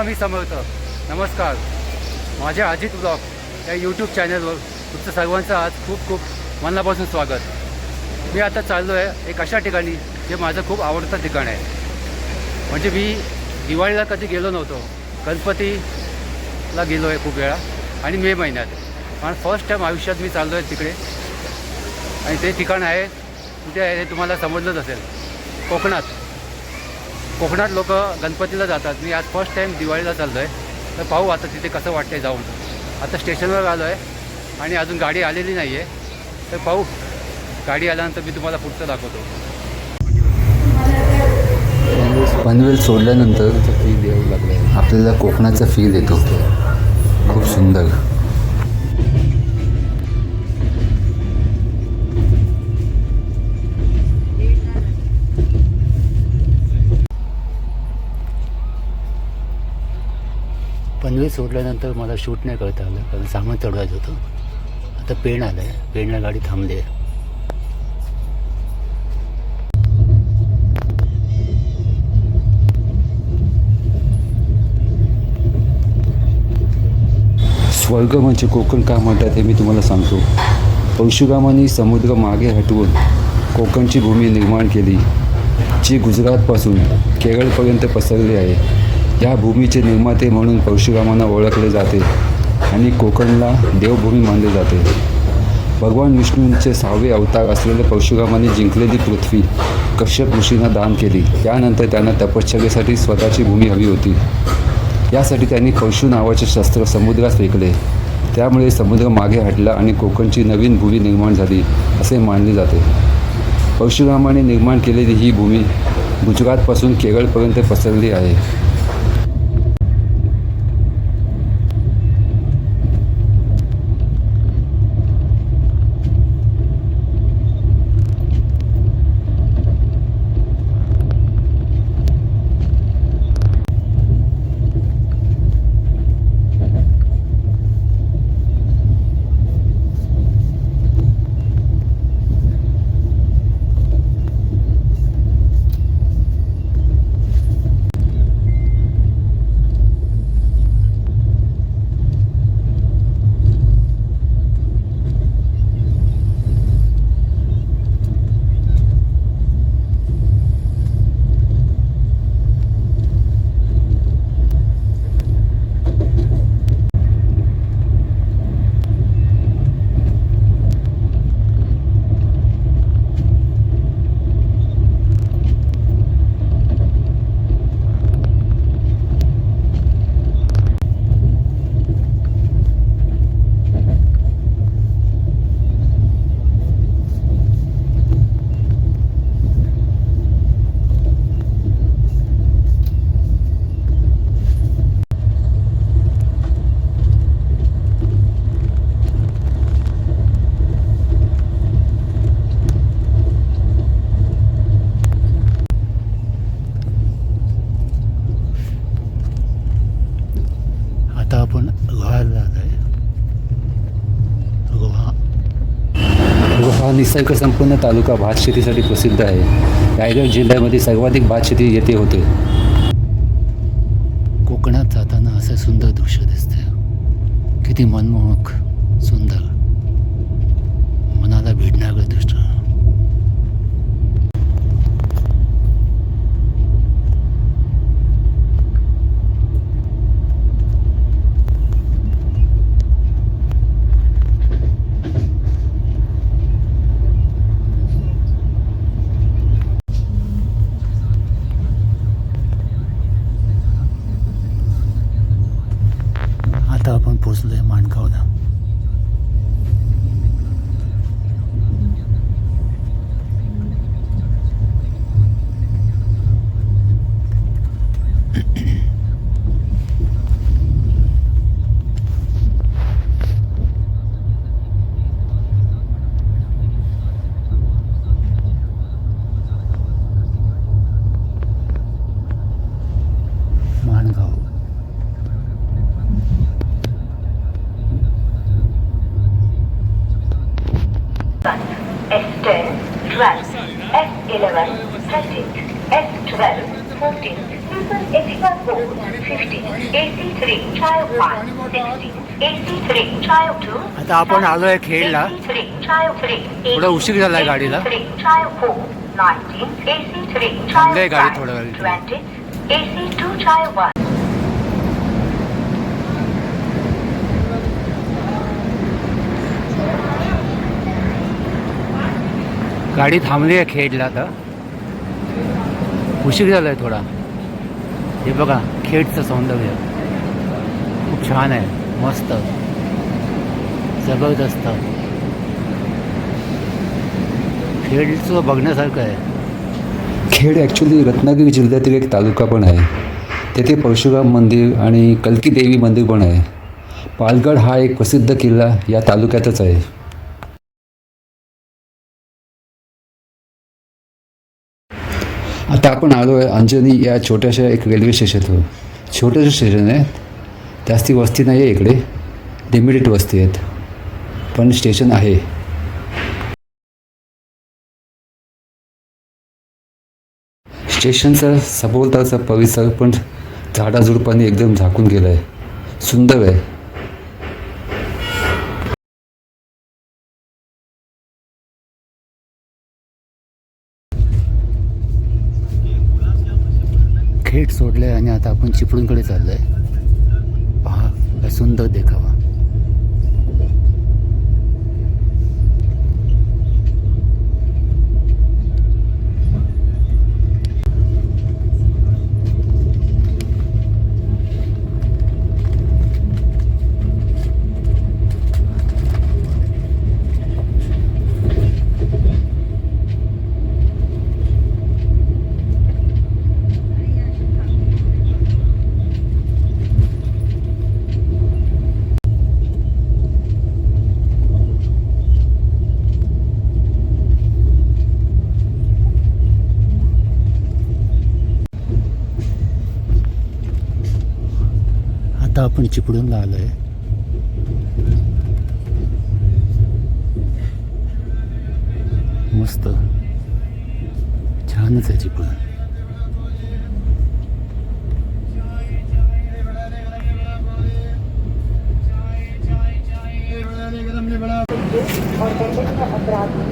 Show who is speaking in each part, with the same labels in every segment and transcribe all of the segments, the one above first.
Speaker 1: स्वामी समर्थ. नमस्कार. माझ्या अजित ब्लॉग या यूट्यूब चॅनलवर तुमचं सर्वांचं आज खूप खूप मनापासून स्वागत. मी आता चाललो आहे एक अशा ठिकाणी जे माझं खूप आवडतं ठिकाण आहे. म्हणजे मी दिवाळीला कधी गेलो नव्हतो. गणपतीला गेलो आहे खूप वेळा आणि मे महिन्यात. पण फर्स्ट टाईम आयुष्यात मी चाललो आहे तिकडे. आणि ते ठिकाण आहे कुठे आहे हे तुम्हाला समजलंच असेल. कोकणात. कोकणात लोक गणपतीला जातात. मी आज फर्स्ट टाईम दिवाळीला चाललो आहे तर पाहू आता तिथे कसं वाटतंय जाऊन. आता स्टेशनवर आलो आहे आणि अजून गाडी आलेली नाही आहे तर पाहू. गाडी आल्यानंतर मी तुम्हाला पुढचं दाखवतो.
Speaker 2: पनवेल सोडल्यानंतर फील येऊ लागलं आपल्याला कोकणाचा फील येतो. खूप सुंदर.
Speaker 1: पनवेल सोडल्यानंतर मला शूट नाही करता आलं कारण सामान चढवायचं होतं. आता पेण आलं आहे पेणला गाडी थांबली आहे.
Speaker 2: स्वर्ग म्हणजे कोकण का म्हणतात हे मी तुम्हाला सांगतो. पंशुरामांनी समुद्र मागे हटवून कोकणची भूमी निर्माण केली जी गुजरातपासून केरळपर्यंत पसरली आहे. या भूमीचे निर्माते म्हणून परशुरामांना ओळखले जाते आणि कोकणला देवभूमी मानले जाते. भगवान विष्णूंचे सहावे अवतार असलेल्या परशुरामाने जिंकलेली पृथ्वी कश्यप ऋषींना दान केली. त्यानंतर त्यांना तपश्चर्येसाठी स्वतःची भूमी हवी होती. यासाठी त्यांनी परशु नावाचे शस्त्र समुद्रात फेकले. त्यामुळे समुद्र मागे हटला आणि कोकणची नवीन भूमी निर्माण झाली असे मानले जाते. परशुरामाने निर्माण केलेली ही भूमी गुजरातपासून केरळपर्यंत पसरली आहे. निसर्ग संपूर्ण तालुका भात शेतीसाठी प्रसिद्ध आहे. रायगड जिल्ह्यामध्ये सर्वाधिक भात शेती येथे होते.
Speaker 1: कोकणात जाताना असं सुंदर दृश्य दिसतंय किती मनमोहक सुंदर. मनाला भिडणारं दृश्य. आता आपण पोचलोय माणगावला. आता आपण आलोय खेडला.
Speaker 3: AC3, Child 3,
Speaker 1: थोडा उशीर झालाय गाडीला.
Speaker 3: AC3, Child 4, 19, AC3,
Speaker 1: थांबलोय
Speaker 3: Child
Speaker 1: गाडी
Speaker 3: 5,
Speaker 1: गाडी थांबली आहे खेडला आता उशीर झाला आहे थोडा. हे बघा खेडचं सौंदर्य. खूप छान आहे. मस्त. जबरदस्त. खेडचं बघण्यासारखं आहे.
Speaker 2: खेड ॲक्च्युली रत्नागिरी जिल्ह्यातील एक तालुका पण आहे. तेथे परशुराम मंदिर आणि कल्की देवी मंदिर पण आहे. पालगड हा एक प्रसिद्ध किल्ला या तालुक्यातच आहे. आता आपण आलो आहे अंजनी या छोट्याशा एक रेल्वे स्टेशनवर छोटंसं स्टेशन आहे जास्ती वस्ती नाही आहे इकडे. लिमिटेड वस्ती आहेत. पण स्टेशन आहे. स्टेशनचा सभोवतालचा परिसर पण झाडाझुडपाने एकदम झाकून गेला आहे सुंदर आहे.
Speaker 1: सोडलं आहे आणि आता आपण चिपळूणकडे आहे पहा काय सुंदर देखावा. आता आपण चिपळूणला आहे मस्त. छानच आहे चिपळूण.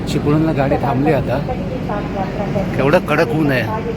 Speaker 1: चिपळूणला गाडी थांबली आता. केवढं कडक ऊन आहे.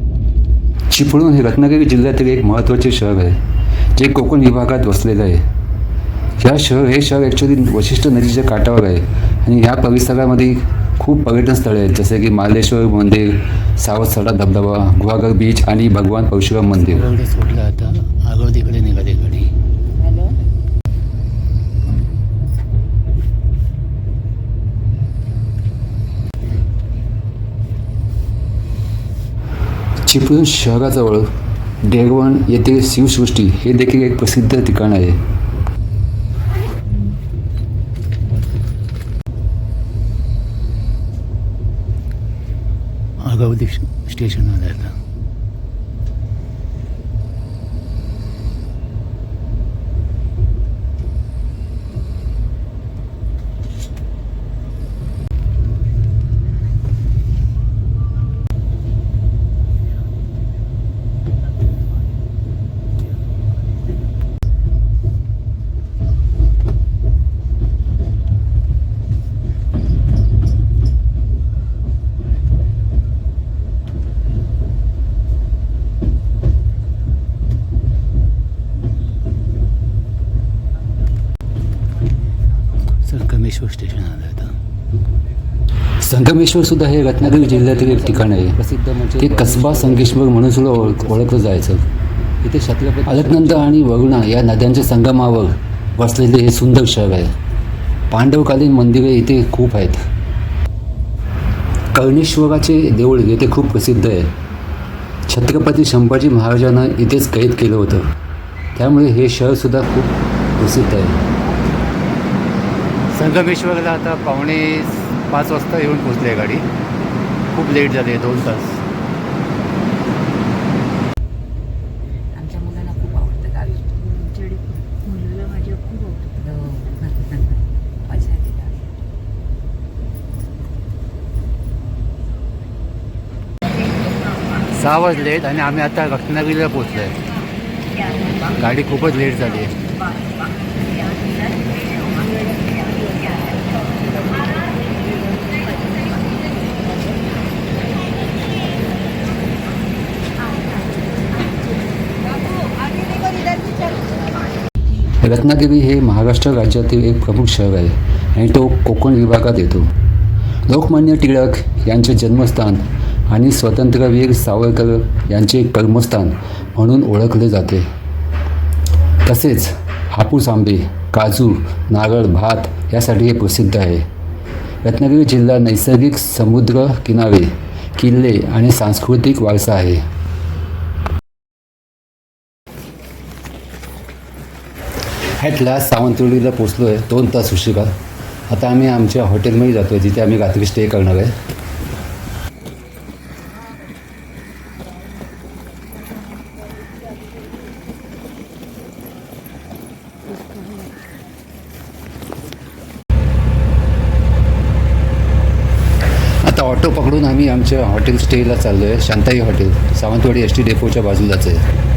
Speaker 1: चिपळूण हे
Speaker 2: रत्नागिरी जिल्ह्यातील एक महत्त्वाचे शहर आहे जे कोकण विभागात वसलेलं आहे. ह्या शहर हे शहर ॲक्च्युली वशिष्ठ नदीच्या काठावर आहे आणि ह्या परिसरामध्ये खूप पर्यटन स्थळे आहेत जसे की मालेश्वर मंदिर सावसडा धबधबा गुहागर बीच आणि भगवान परशुराम मंदिर.
Speaker 1: सोडलं आता. आगवतीकडे निघाले गाडी
Speaker 2: चिपळूण शहराजवळ डेरवण येथील शिवसृष्टी हे देखील एक प्रसिद्ध ठिकाण आहे.
Speaker 1: आगावती स्टेशन आलं आता संगमेश्वर स्टेशन आलं आता
Speaker 2: संगमेश्वर सुद्धा हे रत्नागिरी जिल्ह्यातील एक ठिकाण आहे.
Speaker 1: प्रसिद्ध म्हणजे
Speaker 2: ते कसबा संगेश्वर म्हणून सुद्धा ओळख ओळखलं जायचं.
Speaker 1: इथे छत्रपती
Speaker 2: अलकनंद आणि वरुणा या नद्यांच्या संगमावर वसलेले हे सुंदर शहर आहे. पांडवकालीन मंदिरे इथे खूप आहेत. कर्णेश्वराचे देऊळ येथे खूप प्रसिद्ध आहे. छत्रपती संभाजी महाराजांना इथेच कैद केलं होतं. त्यामुळे हे शहरसुद्धा खूप प्रसिद्ध आहे.
Speaker 1: संगमेश्वरला आता पावणे पाच वाजता येऊन पोचली आहे गाडी. खूप लेट झाली आहे दोन तास.
Speaker 4: आमच्या मुलांना खूप आवडतं गावी
Speaker 5: आमच्याकडे मुलाला माझ्या खूप आवडतं.
Speaker 4: हो. मजा येते गावी
Speaker 1: सहा वाजलेत आणि आम्ही आता रत्नागिरीला पोचलो आहे गाडी खूपच लेट झाली आहे.
Speaker 2: रत्नागिरी हे महाराष्ट्र राज्यातील एक प्रमुख शहर आहे आणि तो कोकण विभागात येतो. लोकमान्य टिळक यांचे जन्मस्थान आणि स्वतंत्रवीर सावरकर यांचे कर्मस्थान म्हणून ओळखले जाते. तसेच हापूस आंबे काजू नारळ भात यासाठी हे प्रसिद्ध आहे. रत्नागिरी जिल्हा नैसर्गिक समुद्र किनारे किल्ले आणि सांस्कृतिक वारसा आहे. ॲट लास्ट सावंतवाडीला पोचलो आहे दोन तास उशिरा आता आम्ही आमच्या हॉटेलमध्ये जातो आहे जिथे आम्ही रात्री स्टे करणार आहे. आता ऑटो पकडून आम्ही आमच्या हॉटेल स्टेला चाललो आहे Shantai hotel Sawantwadi S T डेपोच्या बाजूलाच आहे.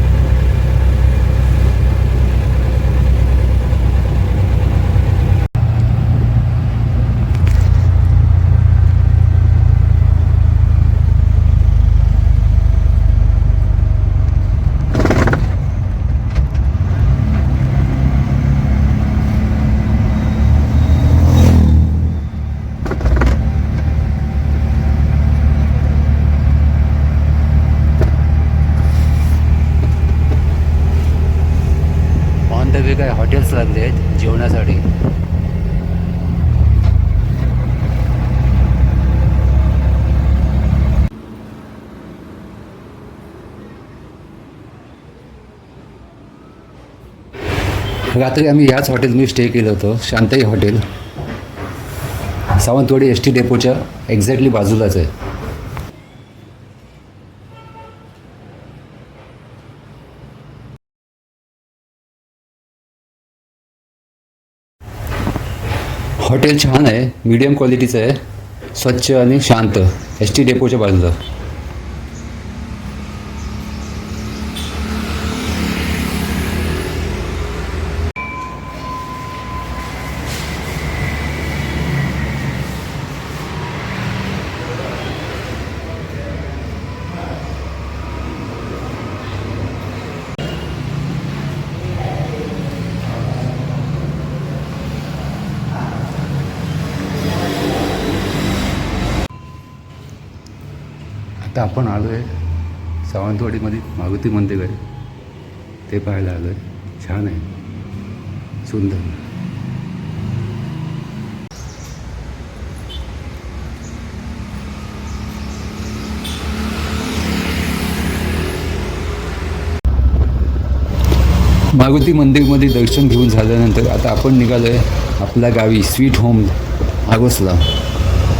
Speaker 1: ऑन काय हॉटेल्स लागले आहेत जेवणासाठी?
Speaker 2: रात्री आम्ही याच हॉटेलमध्ये स्टे केलं होतं Shantai hotel. Sawantwadi S T डेपोच्या exactly बाजूलाच आहे. हॉटेल छान आहे मीडियम क्वालिटीचं आहे स्वच्छ आणि शांत एस टी डेपोच्या बाजूला. आता आपण आलो आहे सावंतवाडीमध्ये मारुती मंदिर आहे ते पाहायला आलो आहे छान आहे. सुंदर. मारुती मंदिरमध्ये दर्शन घेऊन झाल्यानंतर आता आपण निघालो आहे आपल्या गावी स्वीट होम आगोसला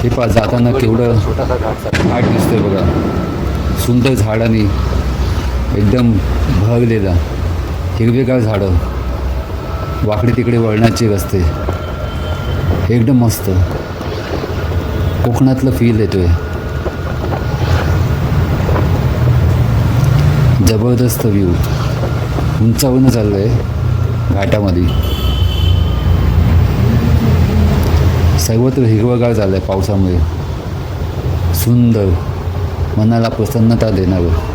Speaker 2: हे पा जाताना केवढं
Speaker 1: आठ घाट
Speaker 2: बघा. सुंदर झाडांनी एकदम भरलेला हिरवेगार झाडं. वाकडे तिकडे वळणाचे रस्ते. एकदम मस्त. कोकणातलं फील येतोय. जबरदस्त व्ह्यू उंचावून चाललं आहे घाटामध्ये. सर्वत्र हिरवगार झालं आहे पावसामुळे. सुंदर. मनाला प्रसन्नता देणारं.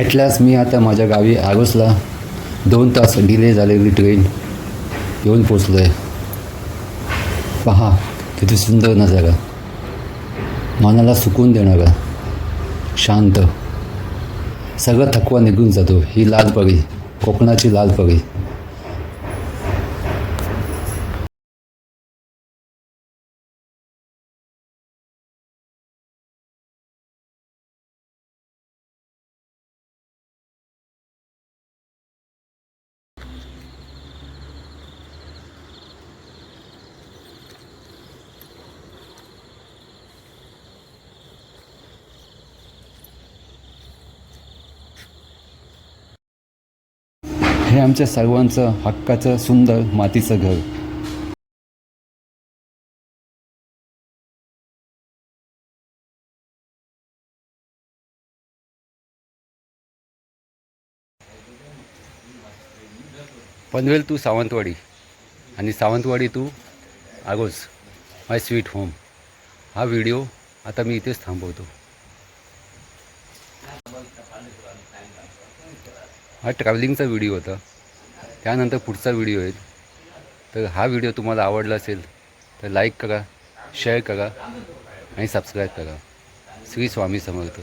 Speaker 2: ॲटलास मी आता माझ्या गावी आगोसला दोन तास डिले झालेली ट्रेन येऊन पोचलो आहे पहा किती सुंदर नजारा. मनाला सुकून देणारा. शांत. सगळं थकवा निघून जातो. ही लाल परी कोकणाची लाल परी हे आमच्या सर्वांचं हक्काचं सुंदर मातीचं घर.
Speaker 1: पनवेल टू सावंतवाडी आणि Sawantwadi to Agoj my sweet home हा व्हिडिओ आता मी इथेच थांबवतो. हा ट्रॅव्हलिंगचा व्हिडिओ होता. त्यानंतर पुढचा व्हिडिओ येईल तर हा व्हिडिओ तुम्हाला आवडला असेल तर लाईक करा शेअर करा आणि सबस्क्राईब करा. श्री स्वामी समर्थ.